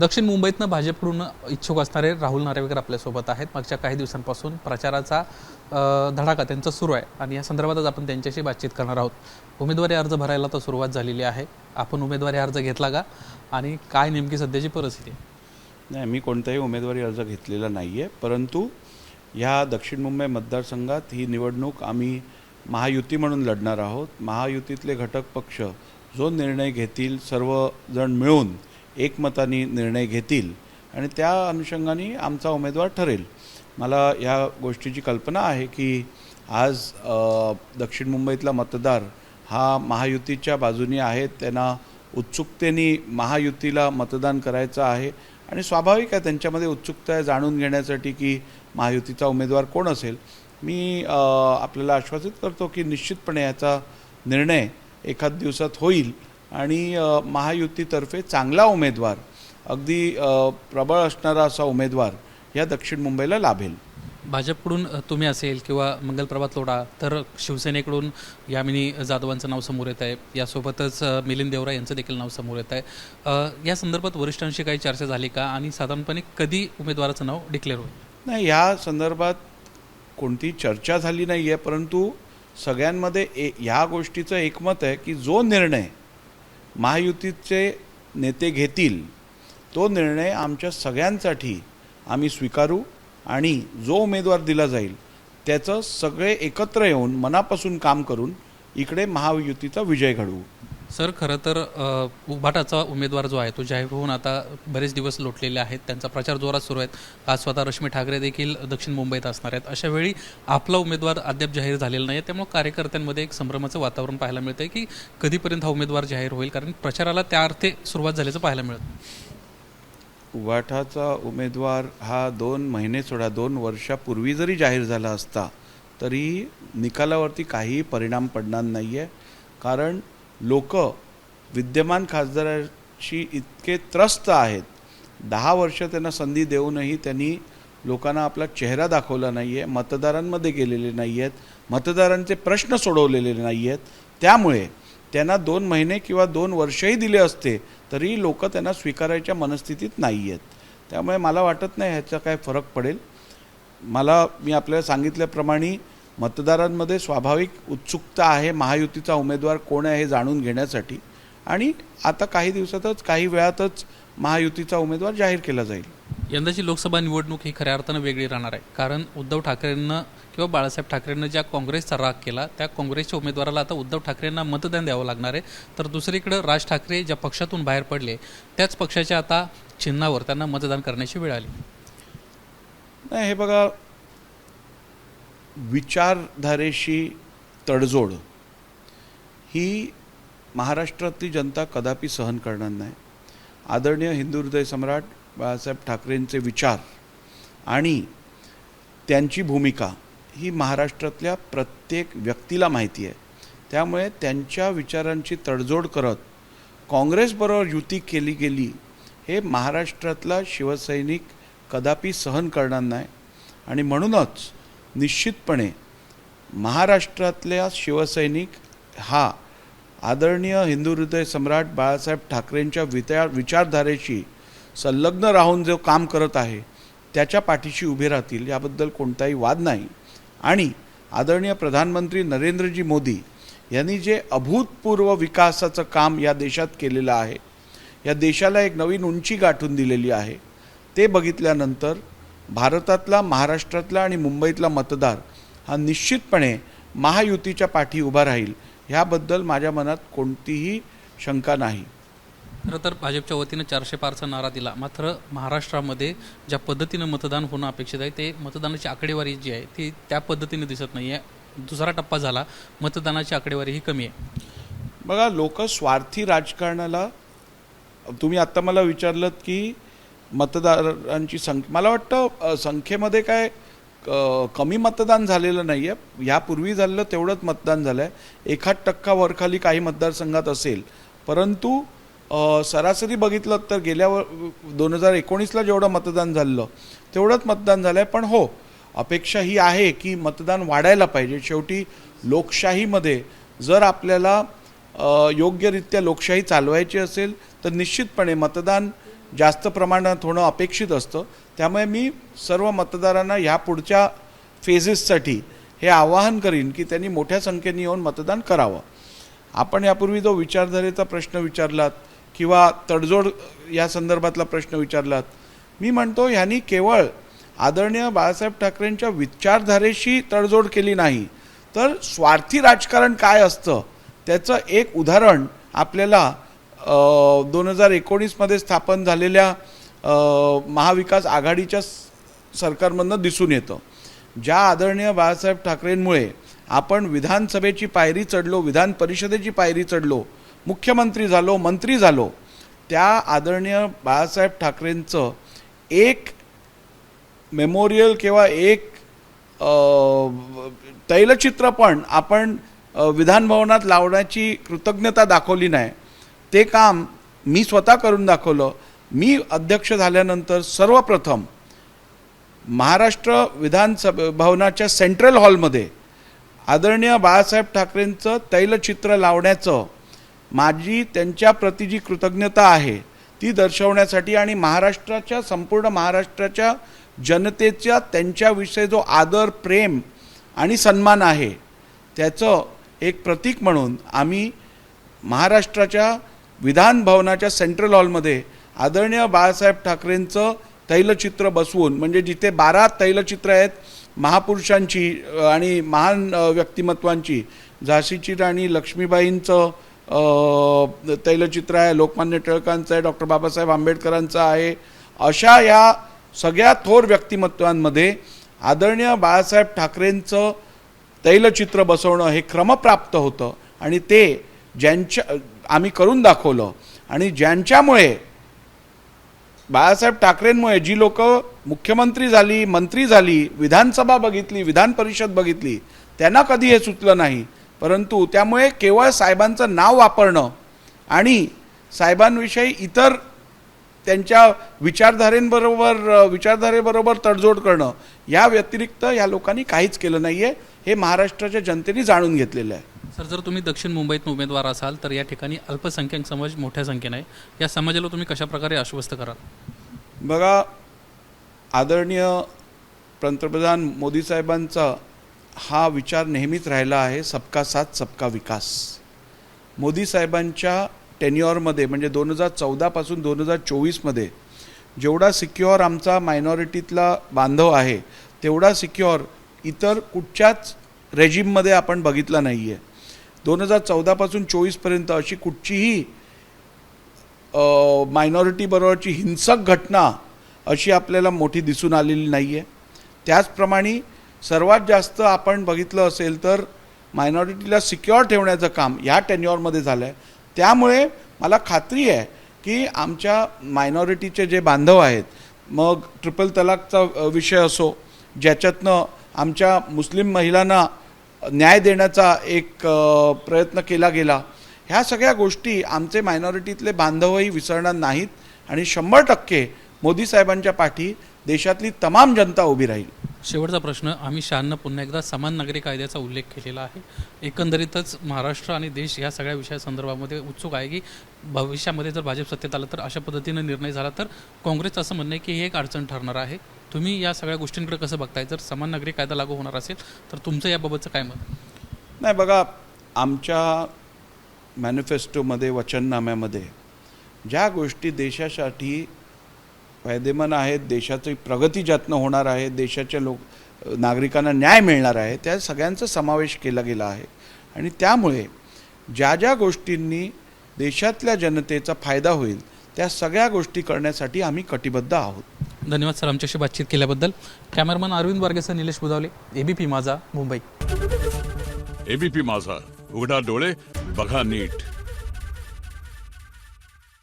दक्षिण मुंबईतनं भाजपकडून इच्छुक असणारे राहुल नार्वेकर आपल्यासोबत आहेत. मागच्या काही दिवसांपासून प्रचाराचा धडाका त्यांचा सुरू आहे आणि या संदर्भातच आपण त्यांच्याशी बातचीत करणार आहोत. उमेदवारी अर्ज भरायला तर सुरुवात झालेली आहे. आपण उमेदवारी अर्ज घेतला का? आणि काय नेमकी सध्याची परिस्थिती? आहे? नाही मी कोणताही उमेदवारी अर्ज घेतलेला नाही आहे परंतु ह्या दक्षिण मुंबई मतदारसंघात ही निवडणूक आम्ही महायुती म्हणून लढणार आहोत. महायुतीतले घटक पक्ष जो निर्णय घेतील सर्वजण मिळून एकमताने निर्णय घेतील आणि त्या अनुषंगाने आमचा उमेदवार ठरेल. मला या गोष्टीची कल्पना आहे की आज दक्षिण मुंबईतला मतदार हा महायुतीच्या बाजूने आहेत त्यांना उत्सुकतेने महायुतीला मतदान करायचं आहे आणि स्वाभाविक आहे त्यांच्यामध्ये उत्सुकता आहे जाणून घेण्यासाठी की महायुतीचा उमेदवार कोण असेल. मी आपल्याला आश्वासित करतो की निश्चितपणे याचा निर्णय एखाद दिवसात होईल. आणि महायुतीतर्फे चांगला उमेदवार अगदी प्रबळ असणारा असा उमेदवार या दक्षिण मुंबईला लाभेल. भाजपकडून तुम्ही असेल किंवा मंगलप्रभात लोढा तर शिवसेनेकडून यामिनी जाधवांचं नाव समोर येत आहे. यासोबतच मिलिंद देवरा यांचं देखील नाव समोर येत आहे. या संदर्भात वरिष्ठांशी काही चर्चा झाली का? आणि साधारणपणे कधी उमेदवाराचं नाव डिक्लेअर होईल? नाही या संदर्भात कोणती चर्चा झाली नाही आहे परंतु सगळ्यांमध्ये ए ह्या गोष्टीचं एकमत आहे की जो निर्णय महायुतीचे नेते घेतील तो निर्णय आमच्या सगळ्यांसाठी आम्ही स्वीकारू आणि जो उमेदवार दिला जाईल त्याचं सगळे एकत्र येऊन मनापासून काम करून इकडे महायुतीचा विजय घडवू. सर खरं तर उभाटाचा उमेदवार जो आहे तो जाहीर होऊन आता बरेच दिवस लोटलेले आहेत. त्यांचा प्रचार जोरात सुरू आहे आज स्वतः रश्मी ठाकरे देखील दक्षिण मुंबईत असणार आहेत. अशा वेळी आपला उमेदवार अद्याप जाहीर झालेला नाही आहे त्यामुळे कार्यकर्त्यांमध्ये एक संभ्रमाचं वातावरण पाहायला मिळतं आहे की कधीपर्यंत हा उमेदवार जाहीर होईल? कारण प्रचाराला त्या अर्थे सुरुवात झाल्याचं पाहायला मिळतं. उभाटाचा उमेदवार हा दोन महिने सोडा दोन वर्षापूर्वी जरी जाहीर झाला असता तरी निकालावरती काही परिणाम पडणार नाही आहे कारण लोक विद्यमान खासदाराशी इतके त्रस्त आहेत. दहा वर्ष त्यांना संधी देऊनही त्यांनी लोकांना आपला चेहरा दाखवला नाही आहे मतदारांमध्ये गेलेले नाही आहेत मतदारांचे प्रश्न सोडवलेले नाही आहेत त्यामुळे त्यांना दोन महिने किंवा दोन वर्षही दिले असते तरी लोक त्यांना स्वीकारायच्या मनस्थितीत नाही आहेत त्यामुळे मला वाटत नाही ह्याचा काय फरक पडेल. मला मी आपल्याला सांगितल्याप्रमाणे मतदारांमध्ये स्वाभाविक उत्सुकता आहे महायुतीचा उमेदवार कोण आहे हे जाणून घेण्यासाठी. आणि आता काही दिवसातच काही वेळातच महायुतीचा उमेदवार जाहीर केला जाईल. यंदाची लोकसभा निवडणूक ही खऱ्या अर्थानं वेगळी राहणार आहे. कारण उद्धव ठाकरेंनं किंवा बाळासाहेब ठाकरेंनं ज्या काँग्रेसचा राग केला त्या काँग्रेसच्या उमेदवाराला आता उद्धव ठाकरेंना मतदान द्यावं लागणार आहे. तर दुसरीकडं राज ठाकरे ज्या पक्षातून बाहेर पडले त्याच पक्षाच्या आता चिन्हावर त्यांना मतदान करण्याची वेळ आली. नाही हे बघा विचारधारेशी तडजोड ही महाराष्ट्रातली जनता कदापि सहन करणार नाही. आदरणीय हिंदू हृदय सम्राट बाळासाहेब ठाकरेंचे विचार आणि त्यांची भूमिका ही महाराष्ट्रातल्या प्रत्येक व्यक्तीला माहिती आहे. त्यामुळे त्यांच्या विचारांची तडजोड करत काँग्रेसबरोबर युती केली गेली हे महाराष्ट्रातला शिवसैनिक कदापि सहन करणार नाही. आणि म्हणूनच निश्चितपणे महाराष्ट्रातल्या शिवसैनिक हा आदरणीय हिंदू हृदय सम्राट बाळासाहेब ठाकरेंच्या विचार विचारधारेशी संलग्न राहून जो काम करत आहे त्याच्या पाठीशी उभे राहतील याबद्दल कोणताही वाद नाही. आणि आदरणीय प्रधानमंत्री नरेंद्रजी मोदी यांनी जे अभूतपूर्व विकासाचं काम या देशात केलेलं आहे या देशाला एक नवीन उंची गाठून दिलेली आहे ते बघितल्यानंतर भारतातला महाराष्ट्रातला आणि मुंबईतला मतदार हा निश्चितपणे महायुतीच्या पाठी उभा राहील. ह्याबद्दल माझ्या मनात कोणतीही शंका नाही. खरं तर भाजपच्या वतीनं चारशे पारचा नारा दिला. मात्र महाराष्ट्रामध्ये ज्या पद्धतीनं मतदान होणं अपेक्षित आहे ते मतदानाची आकडेवारी जी आहे ती त्या पद्धतीने दिसत नाही आहे दुसरा टप्पा झाला मतदानाची आकडेवारी ही कमी आहे. बघा लोक स्वार्थी राजकारणाला तुम्ही आत्ता मला विचारलं की मतदारांची संख्या मला वाटतं संख्येमध्ये काय कमी मतदान झालेलं नाही आहे ह्यापूर्वी झालेलं तेवढंच मतदान झालं आहे एखाद टक्का वरखाली काही मतदारसंघात असेल. परंतु सरासरी बघितलं तर गेल्या दोन हजार एकोणीसला जेवढं मतदान झालं तेवढंच मतदान झालं आहे पण हो अपेक्षा ही आहे की मतदान वाढायला पाहिजे. शेवटी लोकशाहीमध्ये जर आपल्याला योग्यरित्या लोकशाही चालवायची असेल तर निश्चितपणे मतदान जास्त प्रमाणात होणं अपेक्षित असतं. त्यामुळे मी सर्व मतदारांना ह्या पुढच्या फेजेससाठी हे आवाहन करीन की त्यांनी मोठ्या संख्येने येऊन मतदान करावं. आपण यापूर्वी जो विचारधारेचा प्रश्न विचारलात किंवा तडजोड या संदर्भातला प्रश्न विचारलात मी म्हणतो ह्यांनी केवळ आदरणीय बाळासाहेब ठाकरेंच्या विचारधारेशी तडजोड केली नाही तर स्वार्थी राजकारण काय असतं? त्याचं एक उदाहरण आपल्याला दोन हजार एकोणीसमध्ये स्थापन झालेल्या महाविकास आघाडीच्या सरकारमधनं दिसून येतं. ज्या आदरणीय बाळासाहेब ठाकरेंमुळे आपण विधानसभेची पायरी चढलो विधान परिषदेची पायरी चढलो मुख्यमंत्री झालो मंत्री झालो त्या आदरणीय बाळासाहेब ठाकरेंचं एक मेमोरियल किंवा एक तैलचित्र पण आपण विधानभवनात लावण्याची कृतज्ञता दाखवली नाही. ते काम मी स्वतः करून दाखवलं. मी अध्यक्ष झाल्यानंतर सर्वप्रथम महाराष्ट्र विधानसभा भवनाच्या सेंट्रल हॉलमध्ये आदरणीय बाळासाहेब ठाकरेंचं तैलचित्र लावण्याचं माझी त्यांच्याप्रती जी कृतज्ञता आहे ती दर्शवण्यासाठी आणि महाराष्ट्राच्या संपूर्ण महाराष्ट्राच्या जनतेच्या त्यांच्याविषयी जो आदर प्रेम आणि सन्मान आहे त्याचं एक प्रतीक म्हणून आम्ही महाराष्ट्राच्या विधान भवनाच्या सेंट्रल हॉलमध्ये आदरणीय बाळासाहेब ठाकरेंचं तैलचित्र बसवून म्हणजे जिथे बारा तैलचित्र आहेत महापुरुषांची आणि महान व्यक्तिमत्वांची झाशीची राणी लक्ष्मीबाईंचं तैलचित्र आहे लोकमान्य टिळकांचं आहे डॉक्टर बाबासाहेब आंबेडकरांचं आहे अशा या सगळ्या थोर व्यक्तिमत्वांमध्ये आदरणीय बाळासाहेब ठाकरेंचं तैलचित्र बसवणं हे क्रमप्राप्त होतं. आणि ते ज्यांच्या आम्ही करून दाखवलं. आणि ज्यांच्यामुळे बाळासाहेब ठाकरेंमुळे जी लोक मुख्यमंत्री झाली मंत्री झाली विधानसभा बघितली विधान परिषद बघितली त्यांना कधी हे सुचलं नाही. परंतु त्यामुळे केवळ साहेबांचं नाव वापरणं आणि साहेबांविषयी इतर त्यांच्या विचारधारेंबरोबर विचारधारेबरोबर तडजोड करणं या व्यतिरिक्त या लोकांनी काहीच केलं नाही आहे हे महाराष्ट्राच्या जनतेने जाणून घेतलेलं आहे. सर जर तुम्ही दक्षिण मुंबईत उमेदवार असाल तर या ठिकाणी अल्पसंख्याक समाज मोठ्या संख्येने आहे. या समाजाला तुम्ही कशाप्रकारे आश्वस्त कराल? बघा आदरणीय पंतप्रधान मोदी साहेबांचा हा विचार नेहमीच राहिला आहे सबका साथ सबका विकास. मोदी साहेबांच्या टेन्युअरमध्ये म्हणजे दोन हजार चौदापासून दोन हजार चोवीसमध्ये जेवढा सिक्युअर आमचा मायनॉरिटीतला बांधव आहे तेवढा सिक्युअर इतर कुठच्याच रेजिममध्ये आपण बघितला नाही आहे दोन हजार चौदापासून चोवीसपर्यंत अशी कुठचीही मायनॉरिटीबरोबरची हिंसक घटना अशी आपल्याला मोठी दिसून आलेली नाही आहे त्याचप्रमाणे सर्वात जास्त आपण बघितलं असेल तर मायनॉरिटीला सिक्युअर ठेवण्याचं काम ह्या टेन्युअरमध्ये झालं आहे त्यामुळे मला खात्री आहे की आमच्या मायनॉरिटीचे जे बांधव आहेत मग ट्रिपल तलाकचा विषय असो ज्याच्यातनं आमच्या मुस्लिम महिलांना न्याय देण्याचा एक प्रयत्न केला गेला. ह्या सगळ्या गोष्टी आमचे मायनॉरिटीतले बांधवही विसरणार नाहीत आणि शंभर टक्के मोदी साहेबांच्या पाठी देशातली तमाम जनता उभी राहील. शेवटचा प्रश्न आम्ही शहानं पुन्हा एकदा समान नागरी कायद्याचा उल्लेख केलेला आहे. एकंदरीतच महाराष्ट्र आणि देश या सगळ्या विषयासंदर्भामध्ये उत्सुक आहे की भविष्यामध्ये जर भाजप सत्तेत आलं तर अशा पद्धतीनं निर्णय झाला तर काँग्रेसचं असं म्हणणं आहे की ही एक अडचण ठरणार आहे. तुम्ही या सगळ्या गोष्टींकडे कसं बघताय? जर समान नागरी कायदा लागू होणार असेल तर तुमचं याबाबतचं काय मत? नाही बघा आमच्या मॅनिफेस्टोमध्ये वचननाम्यामध्ये ज्या गोष्टी देशासाठी फायदेमंद आहेत देशाची प्रगती ज्यातनं होणार आहे देशाच्या लोक नागरिकांना न्याय मिळणार आहे त्या सगळ्यांचा समावेश केला गेला आहे. आणि त्यामुळे ज्या ज्या गोष्टींनी देशातल्या जनतेचा फायदा होईल त्या सगळ्या गोष्टी करण्यासाठी आम्ही कटिबद्ध आहोत. धन्यवाद सर आमच्याशी बातचीत केल्याबद्दल. कॅमेरामन अरविंद वारगेसह निलेश बुधावले एबीपी माझा मुंबई. एबीपी माझा उघडा डोळे बघा नीट.